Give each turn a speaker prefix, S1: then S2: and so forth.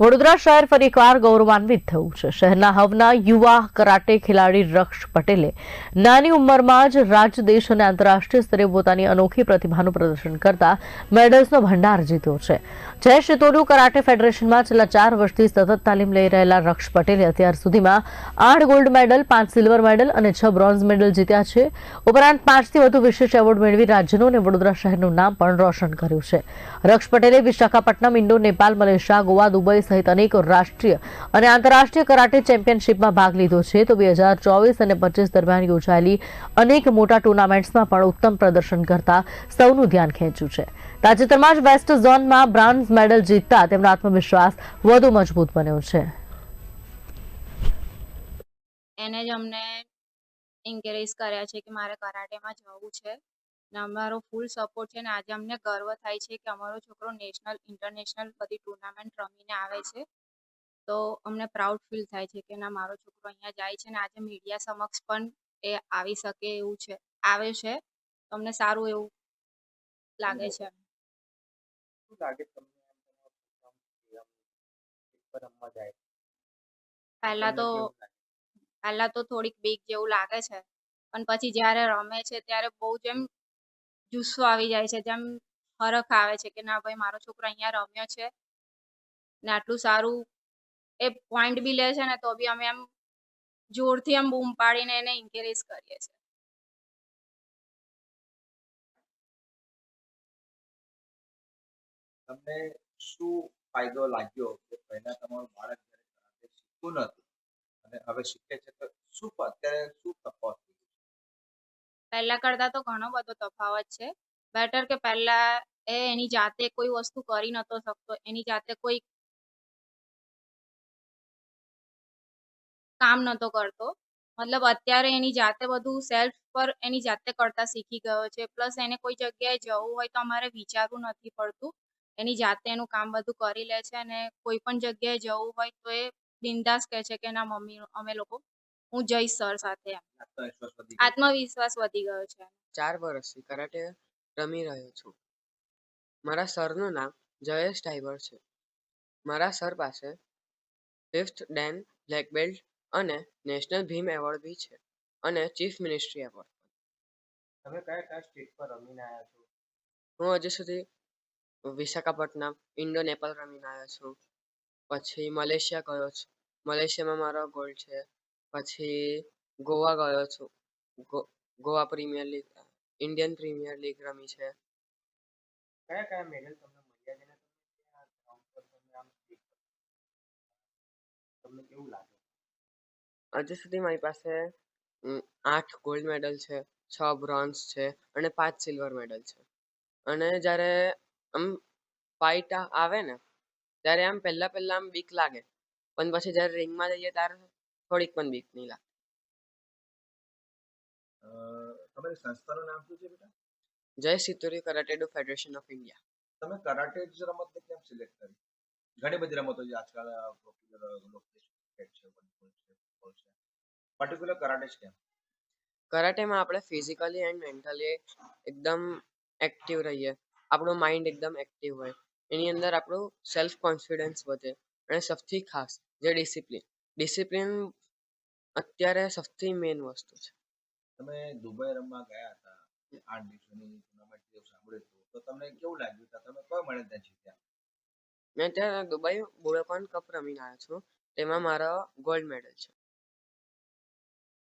S1: વડોદરા શહેર ફરી એકવાર ગૌરવાન્વિત થયું છે. શહેરના હવના યુવા કરાટે ખેલાડી રક્ષ પટેલે નાની ઉંમરમાં જ રાજ્ય દેશ અને આંતરરાષ્ટ્રીય સ્તરે પોતાની અનોખી પ્રતિભાનું પ્રદર્શન કરતા મેડલ્સનો ભંડાર જીત્યો છે. જય શિતોડિયું કરાટે ફેડરેશનમાં છેલ્લા ચાર વર્ષથી સતત તાલીમ લઈ રહેલા રક્ષ પટેલે અત્યાર સુધીમાં આઠ ગોલ્ડ મેડલ, પાંચ સિલ્વર મેડલ અને છ બ્રોન્ઝ મેડલ જીત્યા છે. ઉપરાંત પાંચથી વધુ વિશેષ એવોર્ડ મેળવી રાજ્યનું અને વડોદરા શહેરનું નામ પણ રોશન કર્યું છે. રક્ષ પટેલે Visakhapatnam Indo Nepal Malaysia, Goa, Dubai સહિત અનેક રાષ્ટ્રીય અને આંતરરાષ્ટ્રીય કરાટે ચેમ્પિયનશિપમાં ભાગ લીધો છે. તો બે હજાર ચોવીસ અને પચીસ દરમિયાન યોજાયેલી અનેક મોટા ટુર્નામેન્ટ્સમાં પણ ઉત્તમ પ્રદર્શન કરતા સૌનું ધ્યાન ખેંચ્યું છે. તાજેતરમાં જ વેસ્ટ ઝોનમાં બ્રોન્ઝ મેડલ જીતતા તેમનો આત્મવિશ્વાસ વધુ મજબૂત બન્યો છે.
S2: એને જ અમને એન્કરેજ કર્યા છે કે મારે કરાટેમાં જવું છે. ને અમારો ફૂલ સપોર્ટ છે ને આજે અમને ગર્વ થાય છે કે અમારો છોકરો નેશનલ ઇન્ટરનેશનલ બધી ટુર્નામેન્ટ રમીને આવે છે. તો અમને પ્રાઉડ ફીલ થાય છે કે ના મારો છોકરો અહીંયા જાય છે ને આજે મીડિયા સમક્ષ પણ એ આવી શકે એવું છે આવે છે. અમને સારું એવું લાગે છે. પહેલા તો પહેલા તો થોડીક બીક જેવું લાગે છે. પણ પછી જ્યારે રમે છે ત્યારે બહુ જ એમ જુસ્સો આવી જાય છે, જેમ હરખ આવે છે કે, ના ભાઈ, મારો છોકરો અહીંયા રમ્યો છે ને આટલું સારું એ પોઈન્ટ બી લે છે ને, તો બી અમે એમ જોરથી એમ બૂમ પાડીને એને એન્કરેજ કરીએ છીએ
S3: તમને શું ફાયદો લાગ્યો કે પહેલા તમારું બાળક જ્યારે શીખતું નતું અને હવે શીખે છે, તો શું અત્યારે શું તફાવત?
S2: પહેલા કરતા તો ઘણો બધો તફાવત છે. બેટર કે પહેલા એ એની જાતે કોઈ વસ્તુ કરી નતો શકતો. એની જાતે કોઈ કામ નતો કરતો. મતલબ અત્યારે એની જાતે બધું સેલ્ફ પર એની જાતે કરતા શીખી ગયો છે. પ્લસ એને કોઈ જગ્યાએ જવું હોય તો અમારે વિચારવું નથી પડતું. એની જાતે એનું કામ બધું કરી લે છે અને કોઈ પણ જગ્યાએ જવું હોય તો એ બિંદાસ કહે છે કે ના, મમ્મી, અમે લોકો હું જઈશ સર સાથે
S3: આત્મવિશ્વાસ વધી ગયો.
S2: છે.
S4: ચાર વર્ષથી કરાટે રમી રહ્યો છું. મારા સરનું નામ જયેશ ટાઈબર છે. મારા સર પાસે ફિફ્થ ડેન બ્લેક બેલ્ટ અને નેશનલ ભીમ એવોર્ડ બી છે અને ચીફ મિનિસ્ટ્રી એવોર્ડ.
S3: તમે કયા કયા સ્ટેટ પર રમીને આવ્યા છો?
S4: હું હજુ સુધી વિશાખાપટ્ટનમ ઇન્ડો નેપાલ રમીને આવ્યો છું. પછી મલેશિયા ગયો છું. મલેશિયામાં મારો ગોલ્ડ છે પછી ગોવા ગયો છું. Goa premier league Indian premier league રમી છે.
S3: કયા કયા મેડલ તમને મળ્યા છે ને તમે ત્યાં ગ્રાઉન્ડ પર તમે આમ તમને કેવું લાગે?
S4: હજુ સુધી મારી પાસે આઠ ગોલ્ડ મેડલ છે છ બ્રોન્ઝ છે અને પાંચ સિલ્વર મેડલ છે. અને જ્યારે આમ ફાઇટ આવે ને ત્યારે આમ પહેલા પહેલા આમ બીક લાગે. પણ પછી જ્યારે રિંગમાં જઈએ ત્યારે થોડીક પણ બીક નહીં લાગે.
S3: તમારી સંસ્થાનું નામ શું છે બેટા?
S4: Jai Shitoryu karatedo federation of India.
S3: તમે કરાટે જ રમતને કેમ સિલેક્ટ કરી? ઘણી બધી રમતો જે આજકાલ ક્રિકેટ છે વોલીબોલ છે પર્ટિક્યુલર કરાટે જ કેમ?
S4: કરાટેમાં આપણે ફિઝિકલી એન્ડ મેન્ટલી એકદમ એક્ટિવ રહીએ. આપણું માઇન્ડ એકદમ એક્ટિવ હોય. એની અંદર આપણું સેલ્ફ કોન્ફિડન્સ વધે. અને સૌથી ખાસ જે ડિસિપ્લિન ડિસિપ્લિન અત્યારે સૌથી મેઇન વસ્તુ છે.
S3: તમે દુબઈ રમવા ગયા હતા આઠ દિવસોની ટુર્નામેન્ટ જેવું સાંભળ્યું હતું તો તમને કેવું લાગ્યું કે તમે કયો મેડલ ત્યાં જીત્યા?
S4: મેં ત્યાં દુબઈ બુડોકોન કપ રમીને આવ્યો છું તેમાં મારો ગોલ્ડ મેડલ છે.